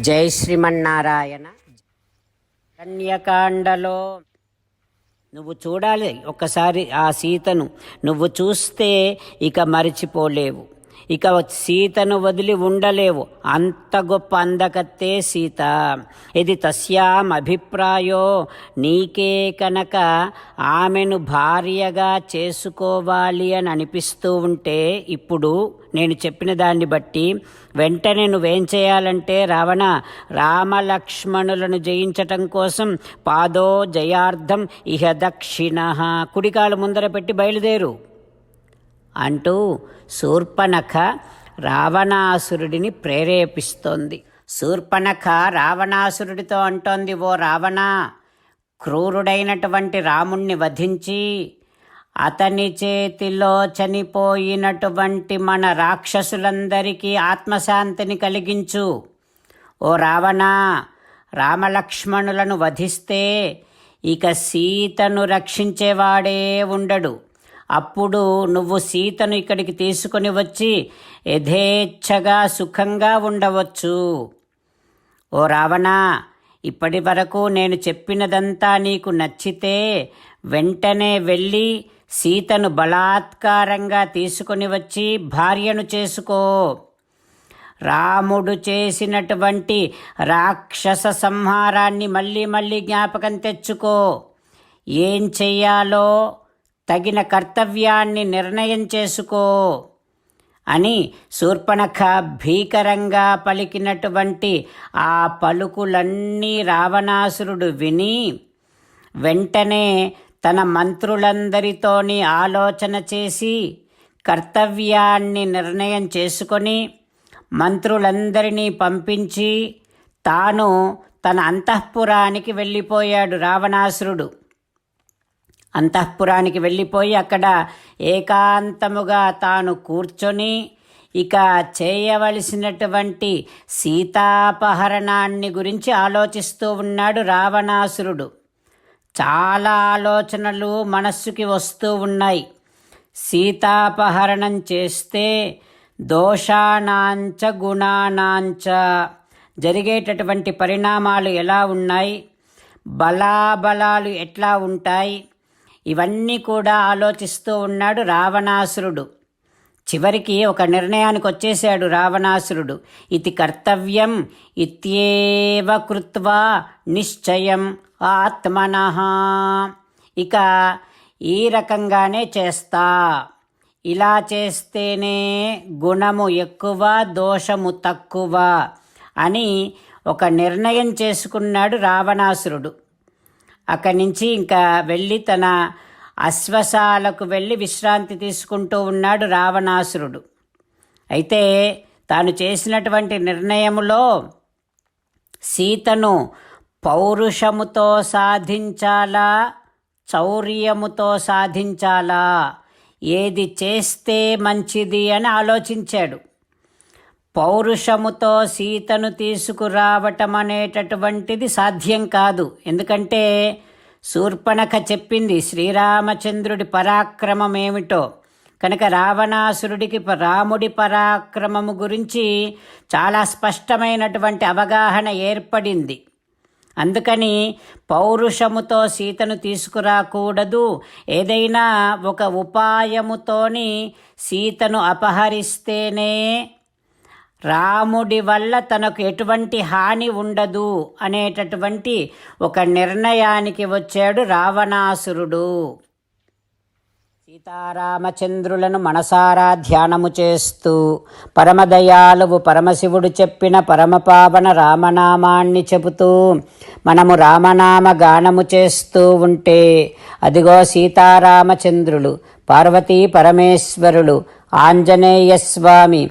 జై శ్రీమన్నారాయణ. కన్యకాండలో నువ్వు చూడాలి ఒక్కసారి ఆ సీతను. నువ్వు చూస్తే ఇక మరిచిపోలేవు. ఇక సీతను వదిలి ఉండలేవు. అంత గొప్ప అందకత్తే సీత. ఇది తస్యాం అభిప్రాయో. నీకే కనుక ఆమెను భార్యగా చేసుకోవాలి అని అనిపిస్తూ ఉంటే ఇప్పుడు నేను చెప్పిన దాన్ని బట్టి వెంటనే నువ్వేం చేయాలంటే రావణ రామలక్ష్మణులను జయించటం కోసం పాదో జయార్థం ఇహ దక్షిణ కుడికాలు ముందర పెట్టి బయలుదేరు. అంటూ శూర్పణఖ రావణాసురుడిని ప్రేరేపిస్తోంది. శూర్పణఖ రావణాసురుడితో అంటోంది ఓ రావణ క్రూరుడైనటువంటి రాముణ్ణి వధించి అతని చేతిలో చనిపోయినటువంటి మన రాక్షసులందరికీ ఆత్మశాంతిని కలిగించు. ఓ రావణ రామలక్ష్మణులను వధిస్తే ఇక సీతను రక్షించేవాడే ఉండడు. అప్పుడు నువ్వు సీతను ఇక్కడికి తీసుకొని వచ్చి యథేచ్ఛగా సుఖంగా ఉండవచ్చు. ఓ రావణా ఇప్పటి వరకు నేను చెప్పినదంతా నీకు నచ్చితే వెంటనే వెళ్ళి సీతను బలాత్కారంగా తీసుకొని వచ్చి భార్యను చేసుకో. రాముడు చేసినటువంటి రాక్షస సంహారాన్ని మళ్ళీ మళ్ళీ జ్ఞాపకం తెచ్చుకో. ఏం చెయ్యాలో తగిన కర్తవ్యాన్ని నిర్ణయం చేసుకో అని శూర్పణఖ భీకరంగా పలికినటువంటి ఆ పలుకులన్నీ రావణాసురుడు విని వెంటనే తన మంత్రులందరితోని ఆలోచన చేసి కర్తవ్యాన్ని నిర్ణయం చేసుకొని మంత్రులందరినీ పంపించి తాను తన అంతఃపురానికి వెళ్ళిపోయాడు రావణాసురుడు. అంతఃపురానికి వెళ్ళిపోయి అక్కడ ఏకాంతముగా తాను కూర్చొని ఇక చేయవలసినటువంటి సీతాపహరణాన్ని గురించి ఆలోచిస్తూ ఉన్నాడు రావణాసురుడు. చాలా ఆలోచనలు మనస్సుకి వస్తూ ఉన్నాయి. సీతాపహరణం చేస్తే దోషానాంచ గుణానాంచ జరిగేటటువంటి పరిణామాలు ఎలా ఉన్నాయి? బలాబలాలు ఎట్లా ఉంటాయి? ఇవన్నీ కూడా ఆలోచిస్తూ ఉన్నాడు రావణాసురుడు. చివరికి ఒక నిర్ణయానికి వచ్చేశాడు రావణాసురుడు. ఇది కర్తవ్యం ఇత్యేవ కృత్వా నిశ్చయం ఆత్మన. ఇక ఈ రకంగానే చేస్తా. ఇలా చేస్తేనే గుణము ఎక్కువ దోషము తక్కువ అని ఒక నిర్ణయం చేసుకున్నాడు రావణాసురుడు. అక్కడి నుంచి ఇంకా వెళ్ళి తన అశ్వశాలకు వెళ్ళి విశ్రాంతి తీసుకుంటూ ఉన్నాడు రావణాసురుడు. అయితే తాను చేసినటువంటి నిర్ణయములో సీతను పౌరుషముతో సాధించాలా చౌర్యముతో సాధించాలా ఏది చేస్తే మంచిది అని ఆలోచించాడు. పౌరుషముతో సీతను తీసుకురావటం అనేటటువంటిది సాధ్యం కాదు. ఎందుకంటే శూర్పణఖ చెప్పింది శ్రీరామచంద్రుడి పరాక్రమం ఏమిటో కనుక రావణాసురుడికి రాముడి పరాక్రమము గురించి చాలా స్పష్టమైనటువంటి అవగాహన ఏర్పడింది. అందుకని పౌరుషముతో సీతను తీసుకురాకూడదు. ఏదైనా ఒక ఉపాయముతోని సీతను అపహరిస్తేనే రాముడి వల్ల తనకు ఎటువంటి హాని ఉండదు అనేటటువంటి ఒక నిర్ణయానికి వచ్చాడు రావణాసురుడు. సీతారామచంద్రులను మనసారా ధ్యానము చేస్తూ పరమదయాలువు పరమశివుడు చెప్పిన పరమపావన రామనామాన్ని చెబుతూ మనము రామనామ గానము చేస్తూ ఉంటే అదిగో సీతారామచంద్రులు పార్వతీ పరమేశ్వరులు ఆంజనేయస్వామి